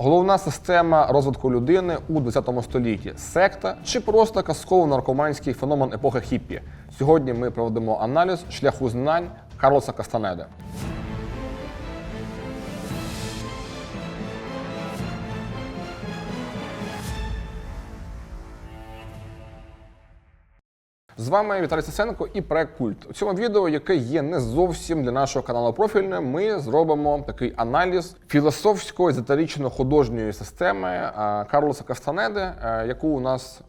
Головна система розвитку людини у 20 столітті секта чи просто казково-наркоманський феномен епохи хіппі. Сьогодні ми проведемо аналіз шляху знань Карлоса Кастанеди. З вами Віталій Сисенко і проект Культ. У цьому відео, яке є не зовсім для нашого каналу профільне, ми зробимо такий аналіз філософської езотерично художньої системи Карлоса Кастанеди, е, яку у нас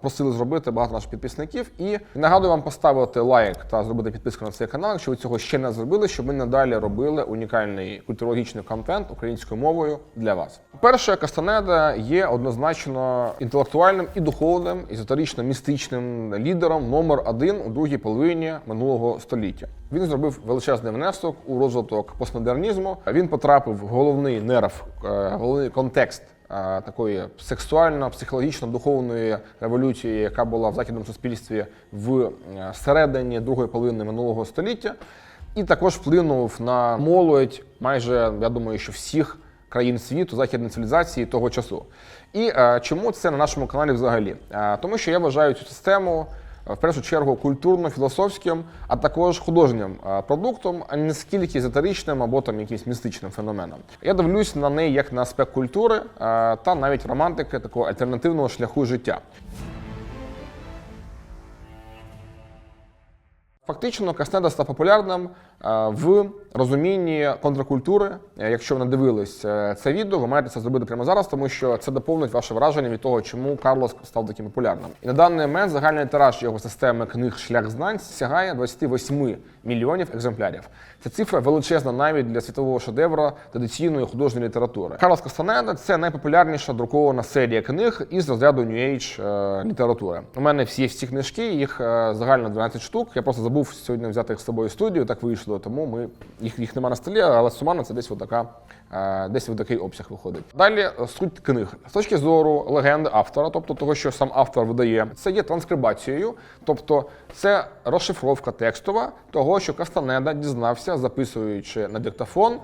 просили зробити багато наших підписників. І нагадую вам поставити лайк та зробити підписку на цей канал, якщо ви цього ще не зробили, щоб ми надалі робили унікальний культурологічний контент українською мовою для вас. Перше, Кастанеда є однозначно інтелектуальним і духовним, езотерично-містичним лідером номер один у другій половині минулого століття. Він зробив величезний внесок у розвиток постмодернізму. Він потрапив в головний нерв, е, головний контекст такої сексуально-психологічно-духовної революції, яка була в західному суспільстві в е, середині другої половини минулого століття, і також вплинув на молодь майже я думаю, що всіх країн світу, західної цивілізації того часу. І е, чому це на нашому каналі взагалі? Е, тому що я вважаю цю систему в першу чергу культурно-філософським, а також художнім продуктом, а не скільки езотеричним або там якимсь містичним феноменом. Я дивлюсь на неї як на аспект культури та навіть романтики такого альтернативного шляху життя. Фактично, Каснеда став популярним в розумінні контркультури. Е, Якщо ви не дивились е, це відео, ви маєте це зробити прямо зараз, тому що це доповнить ваше враження від того, чому Карлос став таким популярним. І на даний момент загальний тираж його системи книг Шлях знань сягає 28 мільйонів екземплярів. Ця цифра величезна навіть для світового шедевра традиційної художньої літератури. Карлос Кастанеда це найпопулярніша друкована серія книг із розряду New Age е, літератури. У мене всі всі книжки, їх е, загально 12 штук. Я просто забув сьогодні взяти їх з собою в студію. Так вийшло, тому ми їх їх нема на столі, але сумарно це десь отака, е, десь в такий обсяг виходить. Далі е, суть книг з точки зору легенди автора, тобто того, що сам автор видає, це є транскрибацією, тобто це розшифровка текстова того, що Кастанеда дізнався, записуючи на диктофон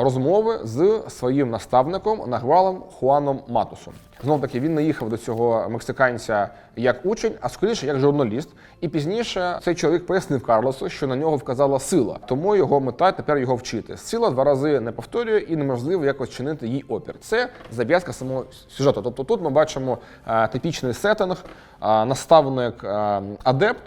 розмови з своїм наставником Нагвалом Хуаном Матусом. Знов таки він не їхав до цього мексиканця як учень, а скоріше як журналіст. І пізніше цей чоловік пояснив Карлосу, що на нього вказала сила, тому його мета тепер його вчити. Сила два рази не повторює і неможливо якось чинити їй опір. Це зав'язка самого сюжету. Тобто тут ми бачимо е, типічний сеттинг, е, наставник е, адепт.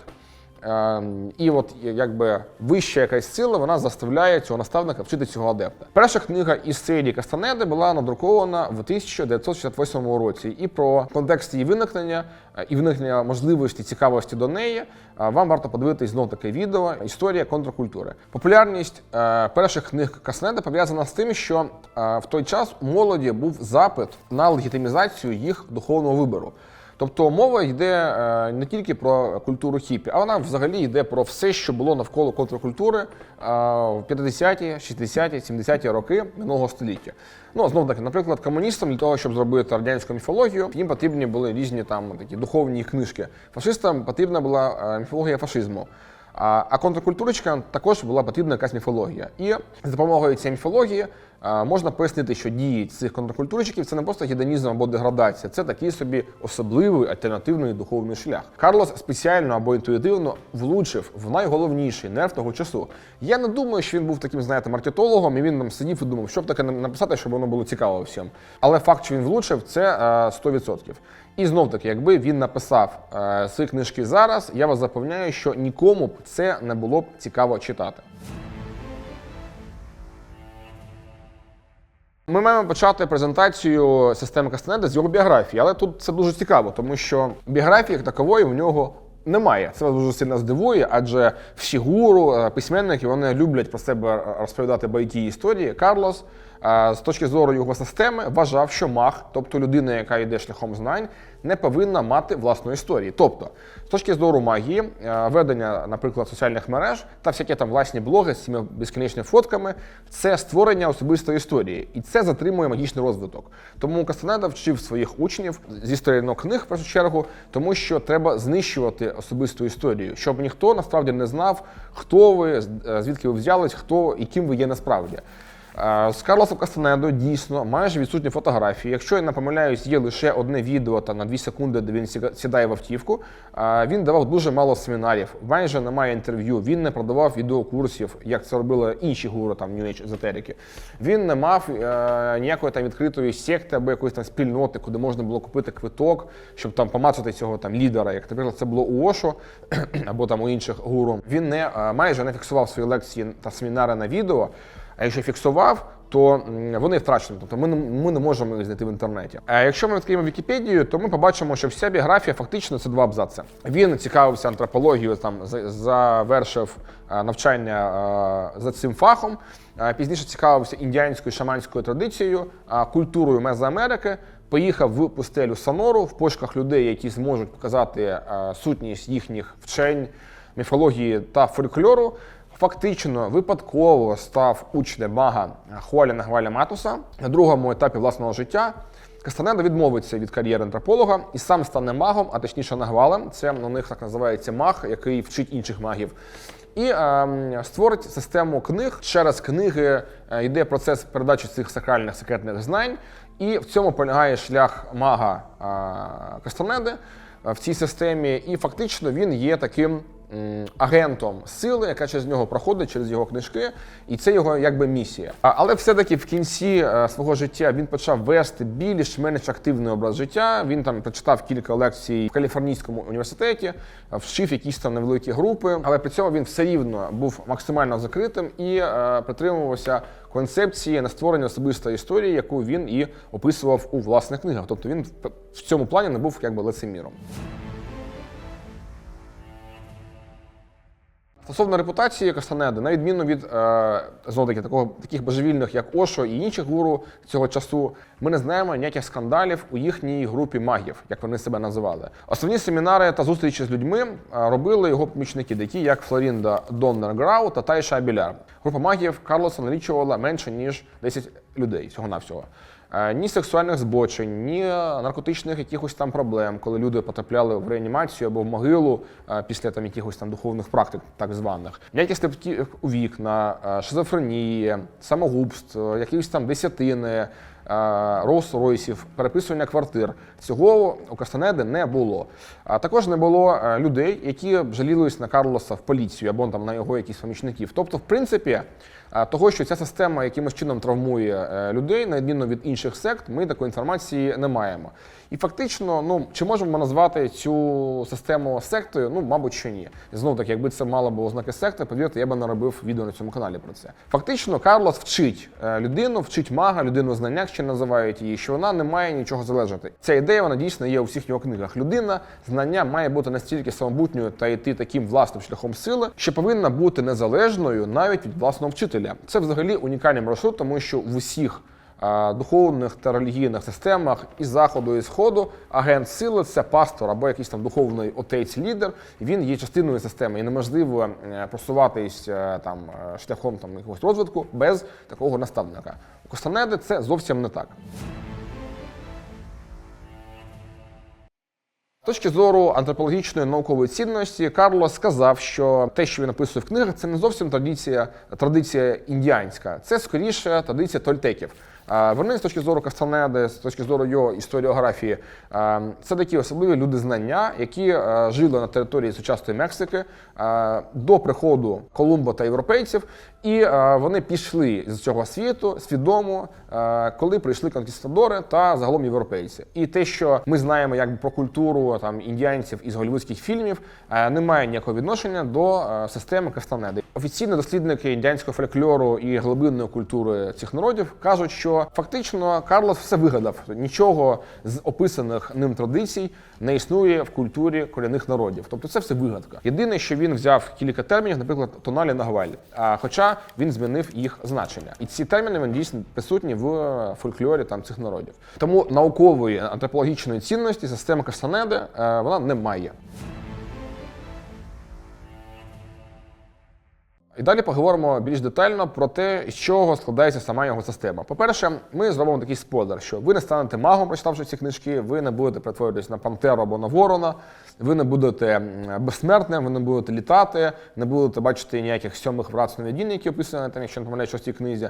Е, І от якби вища якась сила вона заставляє цього наставника вчити цього адепта. Перша книга із серії Кастанеди була надрукована в 1968 році, і про контекст її виникнення е, і виникнення можливості цікавості до неї е, вам варто подивитись знов таке відео Історія контркультури. Популярність е, перших книг Кастанеди пов'язана з тим, що в той час у молоді був запит на легітимізацію їх духовного вибору. Тобто мова йде е, не тільки про культуру хіпі, а вона взагалі йде про все, що було навколо контркультури е, в 50-ті, 60-ті, 70-ті роки минулого століття. Ну знову таки, наприклад, комуністам для того, щоб зробити радянську міфологію, їм потрібні були різні там такі духовні книжки. Фашистам потрібна була е, міфологія фашизму. А, контркультуричкам також була потрібна якась міфологія. І за допомогою цієї міфології можна пояснити, що дії цих контркультуричків це не просто гедонізм або деградація, це такий собі особливий альтернативний духовний шлях. Карлос спеціально або інтуїтивно влучив в найголовніший нерв того часу. Я не думаю, що він був таким, знаєте, маркетологом, і він там сидів і думав, що б таке написати, щоб воно було цікаво всім. Але факт, що він влучив, це е, 100%. І знов таки, якби він написав е, свої книжки зараз, я вас запевняю, що нікому б це не було б цікаво читати. Ми маємо почати презентацію системи Кастанеда з його біографії, але тут це дуже цікаво, тому що біографії як такової в нього немає. Це вас дуже сильно здивує, адже всі гуру, е, письменники вони люблять про себе розповідати байки історії. Карлос е, з точки зору його системи вважав, що маг, тобто людина, яка йде шляхом знань, не повинна мати власної історії. Тобто, з точки зору магії, е, ведення, наприклад, соціальних мереж та всякі там власні блоги з цими безкінечними фотками це створення особистої історії, і це затримує магічний розвиток. Тому Кастанеда вчив своїх учнів зі сторінок книг в першу чергу, тому що треба знищувати особисту історію, щоб ніхто насправді не знав, хто ви, е, звідки ви взялись, хто і ким ви є насправді. З Карлосом Кастанедо дійсно майже відсутні фотографії. Якщо я не помиляюсь, є лише одне відео та на 2 секунди, де він сідає в автівку. Він давав дуже мало семінарів, майже немає інтерв'ю. Він не продавав відеокурсів, як це робили інші гуру там New Age езотерики. Він не мав е, ніякої там відкритої секти або якоїсь там спільноти, куди можна було купити квиток, щоб там помацати цього там лідера, як наприклад, це було у Ошо або там у інших гуру. Він не е, майже не фіксував свої лекції та семінари на відео. А якщо фіксував, то вони втрачені. Тобто ми ми не можемо їх знайти в інтернеті. А якщо ми відкриємо Вікіпедію, то ми побачимо, що вся біографія фактично це два абзаци. Він цікавився антропологією, там за- завершив е, навчання е, за цим фахом. Пізніше цікавився індіанською шаманською традицією, культурою Мезоамерики. Поїхав в пустелю Сонору в пошуках людей, які зможуть показати е, сутність їхніх вчень, міфології та фольклору. Фактично випадково став учнем мага Хуаля Нагваля Матуса на другому етапі власного життя. Кастанеда відмовиться від кар'єри антрополога і сам стане магом, а точніше нагвалем. Це у них так називається маг, який вчить інших магів. І ем, створить систему книг. Через книги е, йде процес передачі цих сакральних секретних знань, і в цьому полягає шлях мага е, Кастанеди е, в цій системі. І фактично він є таким агентом сили, яка через нього проходить, через його книжки, і це його якби місія. Але все-таки в кінці е, свого життя він почав вести більш-менш активний образ життя. Він там прочитав кілька лекцій в Каліфорнійському університеті, е, вчив якісь там невеликі групи, але при цьому він все рівно був максимально закритим і е, притримувався концепції на створення особистої історії, яку він і описував у власних книгах. Тобто він в цьому плані не був якби лицеміром. Стосовно репутації Кастанеди, на відміну від е, знову таки такого таких божевільних, як Ошо і інших гуру цього часу, ми не знаємо ніяких скандалів у їхній групі магів, як вони себе називали. Основні семінари та зустрічі з людьми е, робили його помічники, такі як Флорінда Доннер Грау та Тайша Абіляр. Група магів Карлоса налічувала менше ніж 10 людей всього навсього. Е, Ні сексуальних збочень, ні наркотичних якихось там проблем, коли люди потрапляли в реанімацію або в могилу е, після там якихось там духовних практик, так званих, ніяких сліпків у вікна, е, шизофренії, самогубств, якихось там десятини. Ролс-Ройсів, переписування квартир. Цього у Кастанеди не було. А також не було е, людей, які жалілись на Карлоса в поліцію або там на його якісь помічників. Тобто, в принципі, е, того, що ця система якимось чином травмує е, людей, на відміну від інших сект, ми такої інформації не маємо. І фактично, ну чи можемо ми назвати цю систему сектою? Ну, мабуть, що ні. Знову таки, якби це мало б ознаки секти, повірте, я би не робив відео на цьому каналі про це. Фактично, Карлос вчить людину, вчить мага, людину знання, як ще називають її, що вона не має нічого залежати. Ця ідея вона дійсно є у всіх його книгах. Людина знання має бути настільки самобутньою та йти таким власним шляхом сили, що повинна бути незалежною навіть від власного вчителя. Це взагалі унікальний маршрут, тому що в усіх духовних та релігійних системах і заходу, і сходу агент сили це пастор або якийсь там духовний отець-лідер. Він є частиною системи, і неможливо е, просуватись е, там е, шляхом там якогось розвитку без такого наставника. У Костанеди це зовсім не так. Точки зору антропологічної наукової цінності, Карло сказав, що те, що він описує в книгах, це не зовсім традиція, традиція індіанська, це скоріше традиція тольтеків. Вони з точки зору Кастанеди, з точки зору його історіографії, це такі особливі люди знання, які жили на території сучасної Мексики до приходу Колумба та європейців, і вони пішли з цього світу свідомо, коли прийшли конкістадори та загалом європейці. І те, що ми знаємо якби про культуру там індіанців із голівудських фільмів, не має ніякого відношення до системи Кастанеди. Офіційні дослідники індіанського фольклору і глибинної культури цих народів кажуть, що фактично Карлос все вигадав. Нічого з описаних ним традицій не існує в культурі корінних народів. Тобто це все вигадка. Єдине, що він взяв кілька термінів, наприклад, тоналі нагваль. А хоча він змінив їх значення, і ці терміни вони дійсно присутні в фольклорі там цих народів. Тому наукової антропологічної цінності система Кастанеди е, вона не має. І далі поговоримо більш детально про те, з чого складається сама його система. По-перше, ми зробимо такий спойлер, що ви не станете магом, прочитавши ці книжки, ви не будете перетворюватись на пантеру або на ворона, ви не будете безсмертним, ви не будете літати, не будете бачити ніяких сьомих врат сновидінь, які описані там, якщо не помиляюсь, в цій книзі.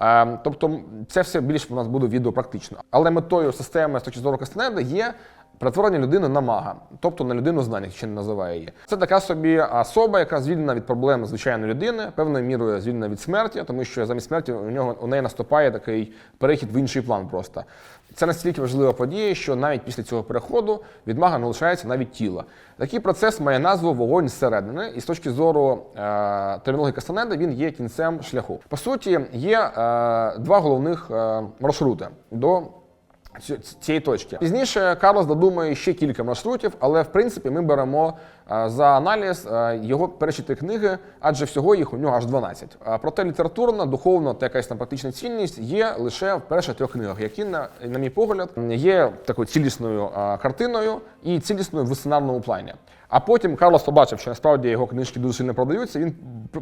Е, тобто, це все більш у нас буде відеопрактично. Але метою системи з точки зору Кастанеда є перетворення людини на мага, тобто на людину знань, ще не називає її. Це така собі особа, яка звільнена від проблем звичайної людини, певною мірою звільнена від смерті, тому що замість смерті у нього у неї наступає такий перехід в інший план. Просто це настільки важлива подія, що навіть після цього переходу від мага не лишається навіть тіла. Такий процес має назву вогонь зсередини, і з точки зору е, термінології Кастанеда він є кінцем шляху. По суті, є е, два головних е, маршрути до цієї точки. Пізніше Карлос додумає ще кілька маршрутів, але в принципі ми беремо е, за аналіз е, його перші три книги, адже всього їх у нього аж 12. Проте літературна, духовна та якась там практична цінність є лише в перших трьох книгах, які, на, на мій погляд, є такою цілісною е, картиною і цілісною в сценарному плані. А потім Карлос побачив, що насправді його книжки дуже сильно продаються. Він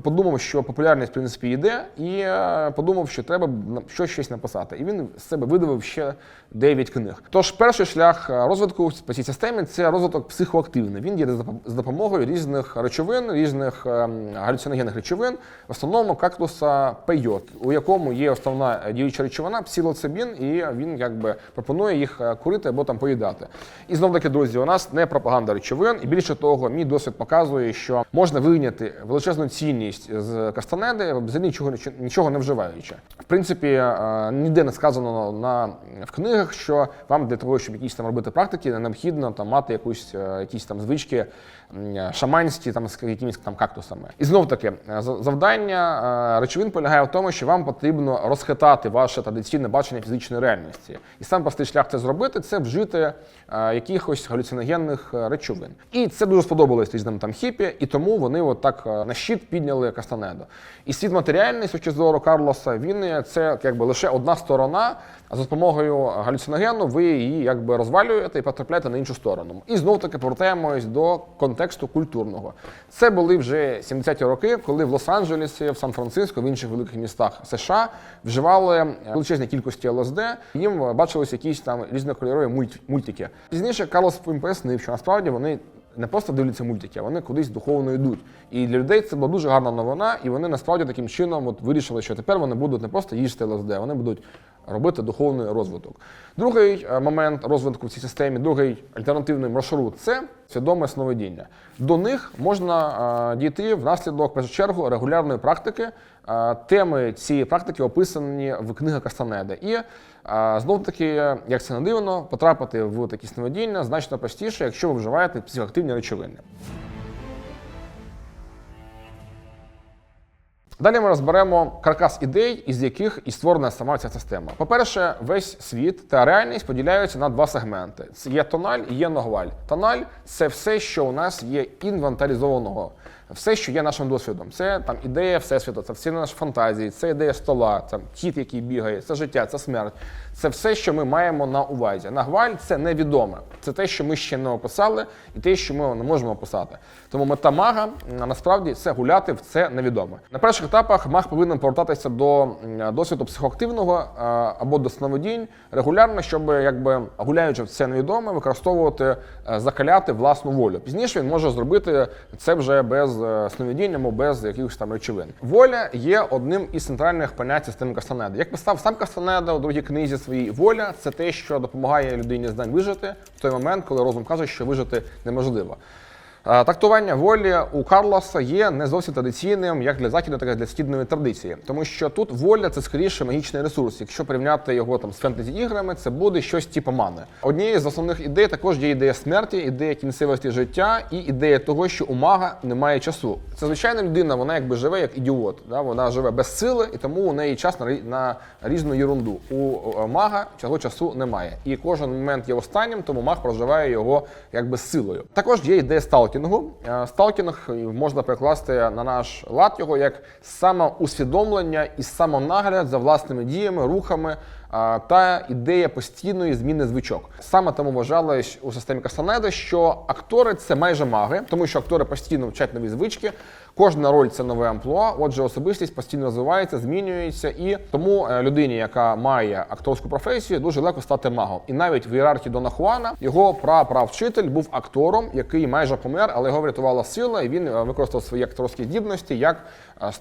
подумав, що популярність в принципі йде, і е, подумав, що треба щось щось написати. І він з себе видавив ще 9 книг. Тож перший шлях е, розвитку по цій системі це розвиток психоактивний. Він є за допомогою різних речовин, різних ем, галюциногенних речовин, в основному кактуса пейот, у якому є основна е, діюча речовина псилоцибін, і він якби пропонує їх е, курити або там поїдати. І знов таки, друзі, у нас не пропаганда речовин, і більше того, мій досвід показує, що можна вийняти величезну цінність з кастанеди, взагалі нічого нічого не вживаючи. В принципі, е, ніде не сказано на в книгах, що вам для того, щоб якісь там робити практики, не необхідно там мати якусь е, якісь там звички шаманські там з якимись там кактусами. І знов таки е, за- завдання е, речовин полягає в тому, що вам потрібно розхитати ваше традиційне бачення фізичної реальності. І сам простий шлях це зробити це вжити е, якихось галюциногенних речовин. І це дуже сподобалось різним там хіпі, і тому вони от так на щит підняли Кастанедо. І світ матеріальний з точки зору Карлоса, він це якби лише одна сторона, а за допомогою галюциногену ви її якби розвалюєте і потрапляєте на іншу сторону. І знов таки повертаємось до контексту культурного. Це були вже 70-ті роки, коли в Лос-Анджелесі, в Сан-Франциско, в інших великих містах США вживали величезні кількості ЛСД. Їм бачилися якісь там різнокольорові мульт- мультики. Пізніше Карлос пояснив, що насправді вони. Не просто дивляться мультики, а вони кудись духовно йдуть. І для людей це була дуже гарна новина, і вони насправді таким чином от вирішили, що тепер вони будуть не просто їсти ЛСД, вони будуть робити духовний розвиток. Другий е, момент розвитку в цій системі, другий альтернативний маршрут це свідоме сновидіння. До них можна е, дійти внаслідок, першу чергу, регулярної практики. Е, Теми цієї практики описані в книгах Кастанеда. І знов таки, як це не дивно, потрапити в такі сновидіння значно простіше, якщо ви вживаєте психоактивні речовини. Далі ми розберемо каркас ідей, із яких і створена сама ця система. По-перше, весь світ та реальність поділяються на два сегменти: це є тональ і є ногваль. Тональ це все, що у нас є інвентаризованого, все, що є нашим досвідом. Це там ідея всесвіту, це всі наші фантазії, це ідея стола, це кіт, який бігає, це життя, це смерть. Це все, що ми маємо на увазі. Нагваль це невідоме. Це те, що ми ще не описали, і те, що ми не можемо описати. Тому мета мага насправді це гуляти в це невідоме. На перших етапах маг повинен повертатися до досвіду психоактивного е, або до сновидінь регулярно, щоб якби гуляючи в це невідоме, використовувати е, закаляти власну волю. Пізніше він може зробити це вже без е, сновидінь або без якихось там речовин. Воля є одним із центральних понять системи Кастанеда. Як писав сам Кастанеда у другій книзі своїй, воля це те, що допомагає людині знань вижити в той момент, коли розум каже, що вижити неможливо. Е, Трактування волі у Карлоса є не зовсім традиційним як для західної, так і для східної традиції, тому що тут воля це скоріше магічний ресурс. Якщо порівняти його там з фентезі-іграми, це буде щось типу мани. Однією з основних ідей також є ідея смерті, ідея кінцевості життя і ідея того, що у мага немає часу. Це звичайна людина, вона якби живе як ідіот. Да? Вона живе без сили, і тому у неї час на, на різну єрунду. У е, мага цього часу немає. І кожен момент є останнім, тому маг проживає його якби з силою. Також є ідея сталкінгу. Е, Сталкінг можна перекласти на наш лад його як самоусвідомлення і самонагляд за власними діями, рухами та ідея постійної зміни звичок. Саме тому вважалось у системі Кастанеди, що актори це майже маги, тому що актори постійно вчать нові звички. Кожна роль це нове амплуа. Отже, особистість постійно розвивається, змінюється, і тому е, людині, яка має акторську професію, дуже легко стати магом. І навіть в ієрархії Дона Хуана його праправчитель був актором, який майже помер, але його врятувала сила, і він е, використав свої акторські здібності як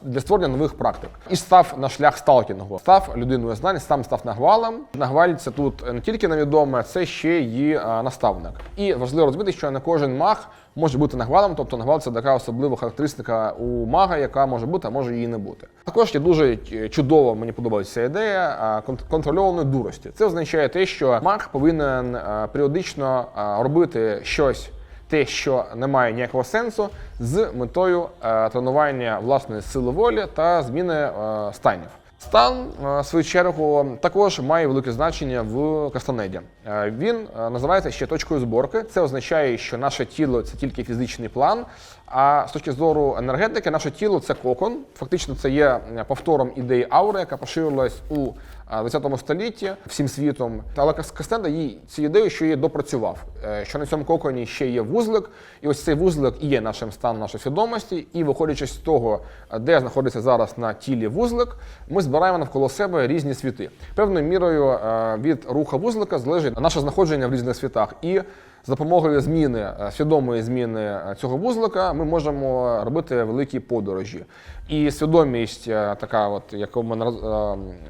для створення нових практик. І став на шлях сталкінгу. Став людиною знань, сам став нагвалом. Нагваль це тут не тільки невідоме, це ще й е, наставник. І важливо розуміти, що не кожен маг може бути нагвалом, тобто нагвал це така особлива характеристика у мага, яка може бути, а може її не бути. Також є дуже чудово, мені подобається ідея контрольованої дурості. Це означає те, що маг повинен періодично робити щось. Те, що не має ніякого сенсу, з метою е, тренування власної сили волі та зміни е, станів. Стан, е, в свою чергу, також має велике значення в Кастанеді. Він називається ще точкою зборки. Це означає, що наше тіло це тільки фізичний план. А з точки зору енергетики, наше тіло це кокон. Фактично, це є повтором ідеї аури, яка поширилась у 20 столітті всім світом. Але Кастенда їй цю ідею, що її допрацював, е, що на цьому коконі ще є вузлик, і ось цей вузлик і є нашим станом нашої свідомості. І виходячи з того, е, де знаходиться зараз на тілі вузлик, ми збираємо навколо себе різні світи. Певною мірою е, від руха вузлика залежить наше знаходження в різних світах. І за допомогою зміни, е, свідомої зміни е, цього вузлика, ми можемо робити великі подорожі. І свідомість, е, така, от, яку ми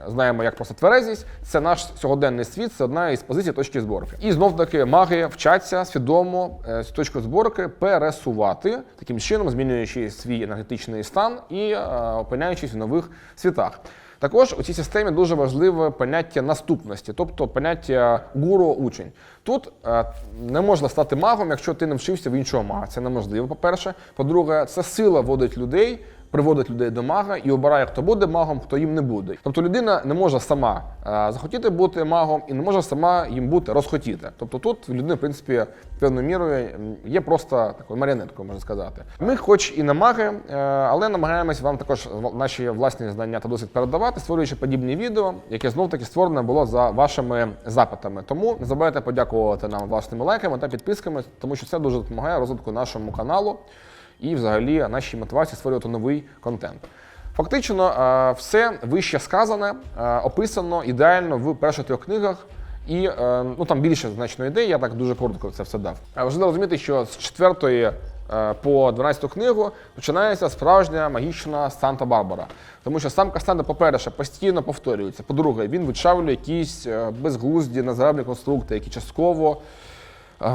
знаємо як просто тверезість, це наш сьогоденний світ, це одна із позицій точки зборки. І знов таки маги вчаться свідомо цю точку зборки пересувати, таким чином змінюючи свій енергетичний стан і опиняючись в нових світах. Також у цій системі дуже важливе поняття наступності, тобто поняття гуру-учень. Тут е, не можна стати магом, якщо ти не вчився в іншого мага. Це неможливо, по-перше. По-друге, це сила водить людей, приводить людей до мага і обирає, хто буде магом, хто їм не буде. Тобто людина не може сама е, захотіти бути магом і не може сама їм бути розхотіти. Тобто тут в людини, в принципі, певною мірою є просто такою маріонеткою, можна сказати. Ми, хоч і не маги, е, але намагаємось вам також наші власні знання та досвід передавати, створюючи подібні відео, яке знов таки створене було за вашими запитами. Тому не забувайте подякувати нам власними лайками та підписками, тому що це дуже допомагає розвитку нашому каналу і взагалі нашій мотивації створювати новий контент. Фактично, е, все вище сказане, е, описано ідеально в перших трьох книгах. І е, ну там більше значно ідей, я так дуже коротко це все дав. Важливо розуміти, що з четвертої е, по 12 книгу починається справжня магічна Санта-Барбара. Тому що сам Кастанда, по-перше, постійно повторюється. По-друге, він вичавлює якісь безглузді наземні конструкти, які частково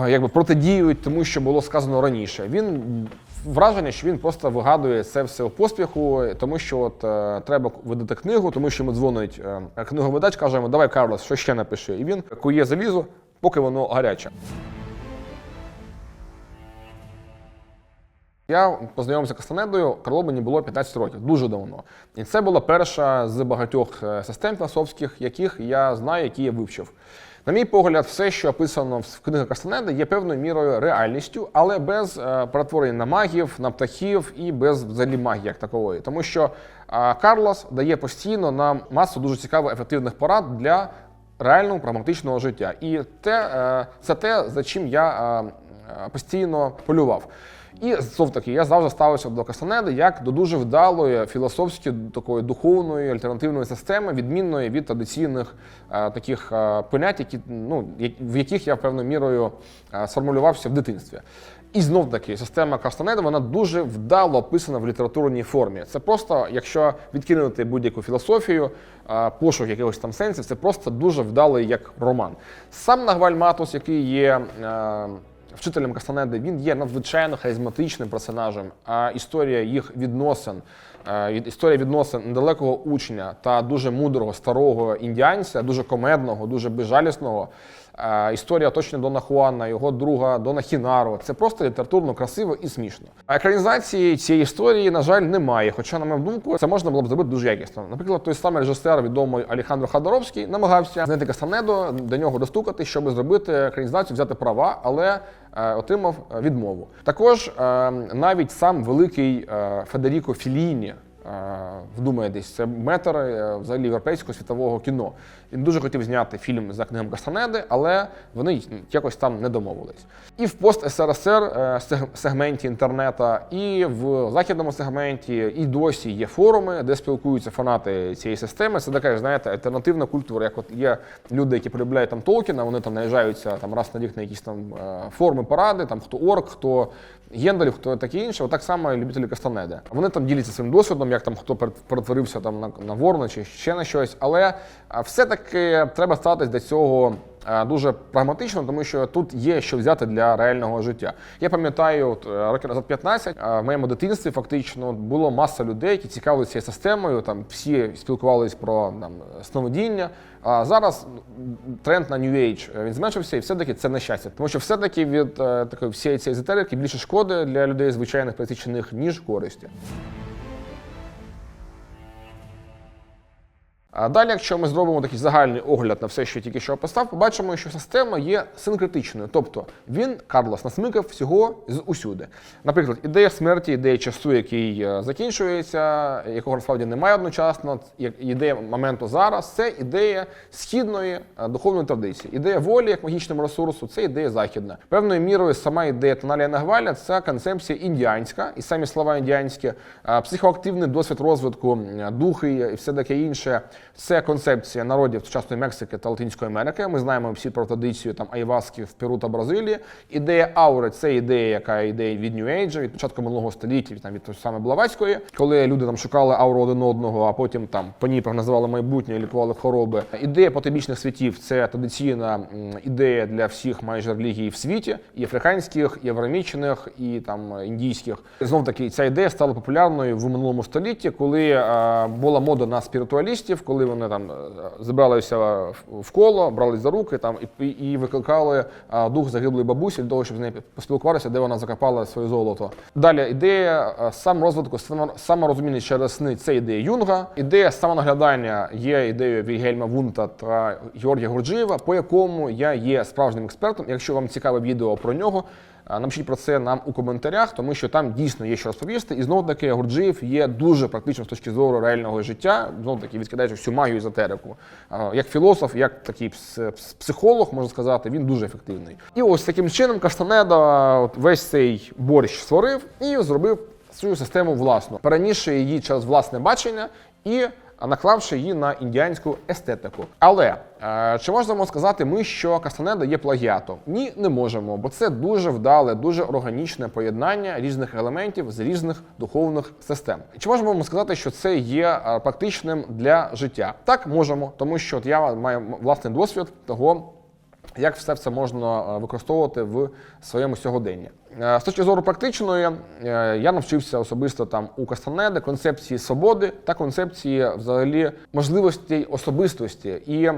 якби протидіють тому, що було сказано раніше. Він враження, що він просто вигадує це все у поспіху, тому що от е, треба видати книгу, тому що йому дзвонить е, книговидач, каже йому, давай, Карлос, що ще напиши. І він кує залізо, поки воно гаряче. Я познайомився з Кастанедою, Карло мені було 15 років, дуже давно. І це була перша з багатьох е, систем філософських, яких я знаю, які я вивчив. На мій погляд, все, що описано в книгах Кастанеди, є певною мірою реальністю, але без е, перетворень на магів, на птахів і без взагалі магії як такової. Тому що е, Карлос дає постійно нам масу дуже цікавих ефективних порад для реального прагматичного життя. І те, е, це те, за чим я постійно полював. І знов таки я завжди ставився до Кастанеди як до дуже вдалої філософської, такої духовної альтернативної системи, відмінної від традиційних е, таких е, понять, які ну в яких я певною мірою е, сформулювався в дитинстві. І знов таки система Кастанеди вона дуже вдало описана в літературній формі. Це просто, якщо відкинути будь-яку філософію, е, пошук якихось там сенсів, це просто дуже вдалий як роман. Сам Нагваль Матус, який є. Вчителем Кастанеди він є надзвичайно харизматичним персонажем. А історія їх відносин, е, історія відносин недалекого учня та дуже мудрого старого індіанця, дуже комедного, дуже безжалісного. Історія точно Дона Хуана, його друга Дона Хінару. Це просто літературно красиво і смішно. А екранізації цієї історії, на жаль, немає. Хоча, на мою думку, це можна було б зробити дуже якісно. Наприклад, той самий режисер, відомий Алехандро Ходоровський, намагався знайти Кастанеду, до нього достукати, щоб зробити екранізацію, взяти права, але е, отримав е, відмову. Також е, навіть сам великий е, Федеріко Філіні. Вдумаєтесь, це метр е, взагалі європейського світового кіно. Він дуже хотів зняти фільм за книгом Кастанеди, але вони якось там не домовились. І в пост СРСР е, сегменті інтернету, і в західному сегменті, і досі є форуми, де спілкуються фанати цієї системи. Це така, знаєте, альтернативна культура. Як от є люди, які полюбляють там Толкіна, вони там наїжджаються там раз на рік на якісь там е, форми поради, там хто орк, хто Гендалів, хто таке інше. Отак само любителі Кастанеди. Вони там діляться своїм досвідом, як там хто перетворився там на, на ворона чи ще на щось. Але все-таки треба ставитись до цього е, дуже прагматично, тому що тут є що взяти для реального життя. Я пам'ятаю, е, років назад 15, е, в моєму дитинстві фактично було маса людей, які цікавилися цією системою. Там всі спілкувалися про там, сновидіння. А зараз тренд на New Age е, він зменшився, і все-таки це нещастя. Тому що все-таки від е, такої всієї цієї езотерики більше шкоди для людей звичайних пересічених, ніж користі. А далі, якщо ми зробимо такий загальний огляд на все, що я тільки що описав, побачимо, що система є синкретичною. Тобто він, Карлос, насмикав всього з усюди. Наприклад, ідея смерті, ідея часу, який е, закінчується, якого насправді немає одночасно, ідея моменту зараз, це ідея східної е, духовної традиції. Ідея волі як магічного ресурсу це ідея західна. Певною мірою сама ідея Тоналія Нагваля це концепція індіанська, і самі слова індіанські, е, психоактивний досвід розвитку, духи і все таке інше. Це концепція народів сучасної Мексики та Латинської Америки. Ми знаємо всі про традицію там айваски в Перу та Бразилії. Ідея аури це ідея, яка йде від New Age, від початку минулого століття, від там від того саме Блаватської, коли люди там шукали ауру один одного, а потім там по ній прогнозували майбутнє, і лікували хвороби. Ідея потойбічних світів це традиційна ідея для всіх майже релігій в світі, і африканських, і аврамічних, і там індійських. Знов таки ця ідея стала популярною в минулому столітті, коли е, була мода на спіритуалістів, коли вони там е, збиралися в- коло, брались за руки там і, і викликали е, дух загиблої бабусі для того, щоб з нею поспілкуватися, де вона закопала своє золото. Далі ідея е, саморозвитку, само- саморозуміння через сни це ідея Юнга. Ідея самонаглядання є ідеєю Вільгельма Вунта та Георгія Гурджиєва, по якому я є справжнім експертом. Якщо вам цікаве відео про нього, Напишіть про це нам у коментарях, тому що там дійсно є що розповісти. І знову таки Гурджиєв є дуже практичним з точки зору реального життя. Знову таки відкидаючи всю магію езотерику. Як філософ, як такий пс- пс- психолог, можна сказати, він дуже ефективний. І ось таким чином Кастанеда весь цей борщ створив і зробив свою систему власну, перенісши її через власне бачення і наклавши її на індіанську естетику. Але е, чи можемо сказати ми, що Кастанеда є плагіатом? Ні, не можемо, бо це дуже вдале, дуже органічне поєднання різних елементів з різних духовних систем. Чи можемо ми сказати, що це є е, практичним для життя? Так, можемо, тому що от я маю власний досвід того як все це можна е, використовувати в своєму сьогоденні. Е, З точки зору практичної, е, я навчився особисто там у Кастанеди концепції свободи та концепції взагалі можливостей особистості. І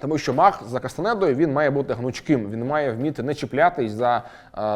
тому що маг за Кастанедою він має бути гнучким, він має вміти не чіплятись за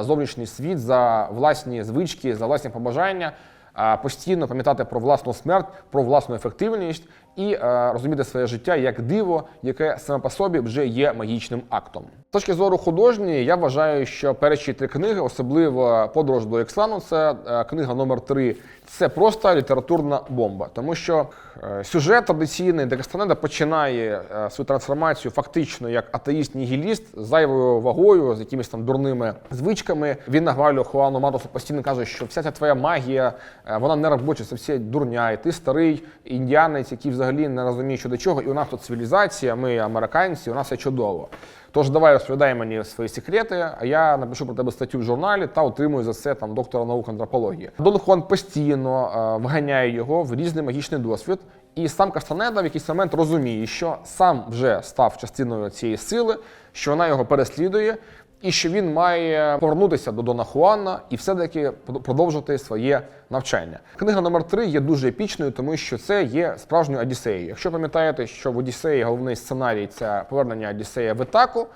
зовнішній світ, за власні звички, за власні побажання, а постійно пам'ятати про власну смерть, про власну ефективність і е, розуміти своє життя як диво, яке саме по собі вже є магічним актом. З точки зору художньої, я вважаю, що перші три книги, особливо подорож до Ікслану, це книга номер 3 це просто літературна бомба, тому що е, сюжет традиційний, де Кастанеда починає е, свою трансформацію фактично як атеїст-нігіліст з зайвою вагою, з якимись там дурними звичками. Він нагвалює Хуану Матосу постійно каже, що вся ця твоя магія, вона не робоча, це все дурня. І ти старий індіанець, який взагалі не розуміє, що до чого. І у нас тут цивілізація, ми американці, у нас все чудово. Тож давай розповідай мені свої секрети, а я напишу про тебе статтю в журналі та отримую за це там доктора наук антропології. Дон Хуан постійно е, вганяє його в різний магічний досвід. І сам Кастанеда в якийсь момент розуміє, що сам вже став частиною цієї сили, що вона його переслідує, і що він має повернутися до Дона Хуана і все-таки продовжити своє навчання. Книга номер 3 є дуже епічною, тому що це є справжньою Одіссеєю. Якщо пам'ятаєте, що в Одіссеї головний сценарій це повернення Одіссея в Ітаку,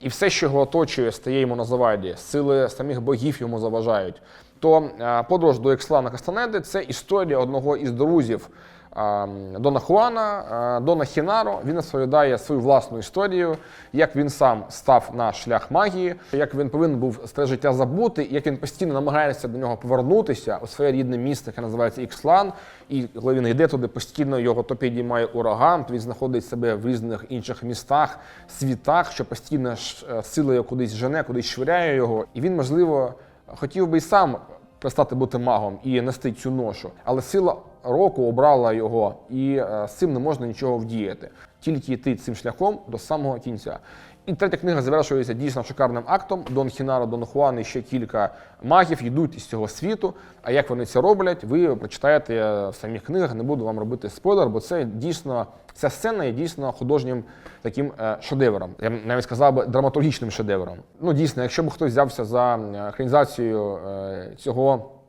і все, що його оточує, стає йому на заваді, сили самих богів йому заважають. То е, подорож до Ікслана Кастанеди це історія одного із друзів Дона Хуана, Дона Хінаро. Він розповідає свою власну історію, як він сам став на шлях магії, як він повинен був старе життя забути, як він постійно намагається до нього повернутися у своє рідне місто, яке називається Ікслан. І коли він йде туди, постійно його то підіймає ураган, то він знаходить себе в різних інших містах, світах, що постійно е, сила його кудись жене, кудись швиряє його. І він, можливо, хотів би й сам перестати бути магом і нести цю ношу. Але сила року обрала його, і е, з цим не можна нічого вдіяти. Тільки йти цим шляхом до самого кінця. І третя книга завершується дійсно шикарним актом. Дон Хінаро, Дон Хуан і ще кілька магів йдуть із цього світу. А як вони це роблять, ви прочитаєте в самих книгах. Не буду вам робити спойлер, бо це дійсно ця сцена є дійсно художнім таким е, шедевром. Я навіть сказав би драматургічним шедевром. Ну дійсно, якщо б хтось взявся за е, екранізацію е, цього е,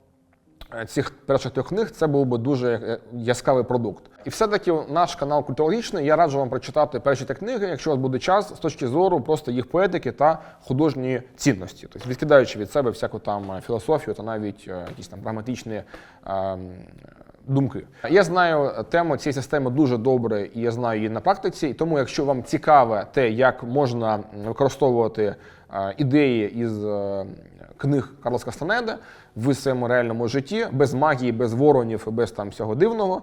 цих перших трьох книг, це був би дуже е, яскравий продукт. І все-таки наш канал культурологічний. Я раджу вам прочитати перші три книги, якщо у вас буде час, з точки зору просто їх поетики та художньої цінності. Тобто відкидаючи від себе всяку там е, філософію та навіть е, якісь там прагматичні. е, Думки. Я знаю тему цієї системи дуже добре, і я знаю її на практиці. І тому, якщо вам цікаве те, як можна використовувати е, ідеї із е, книг Карлос Кастанеда в своєму реальному житті, без магії, без воронів без там всього дивного,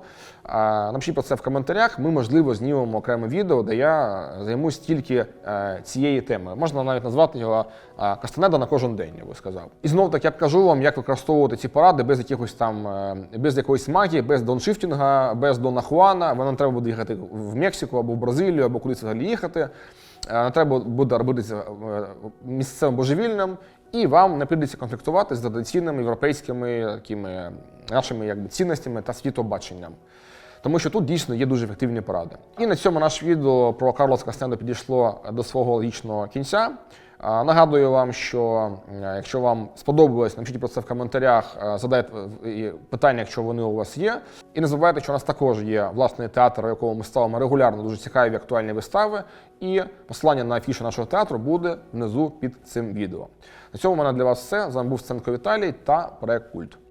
напишіть про це в коментарях. Ми, можливо, знімемо окреме відео, де я займусь тільки е, цією темою. Можна навіть назвати його е, Кастанеда на кожен день, я би сказав. І знов таки я покажу вам, як використовувати ці поради без якихось там, е, без якоїсь магії, без доншифтінга, без Дона Хуана. Вам треба буде їхати в Мексику або в Бразилію, або кудись взагалі їхати. Не треба буде робити е, місцевим божевільним, і вам не прийдеться конфліктувати з традиційними європейськими такими нашими якби, цінностями та світобаченням. Тому що тут дійсно є дуже ефективні поради. І на цьому наше відео про Карлос Кастендо підійшло до свого логічного кінця. Нагадую вам, що е, якщо вам сподобалось, напишіть про це в коментарях, е, задайте е, питання, якщо вони у вас є. І не забувайте, що у нас також є власний театр, у якому ми ставимо регулярно дуже цікаві актуальні вистави. І посилання на афішу нашого театру буде внизу під цим відео. На цьому в мене для вас все. З вами був Сценко Віталій та проект Культ.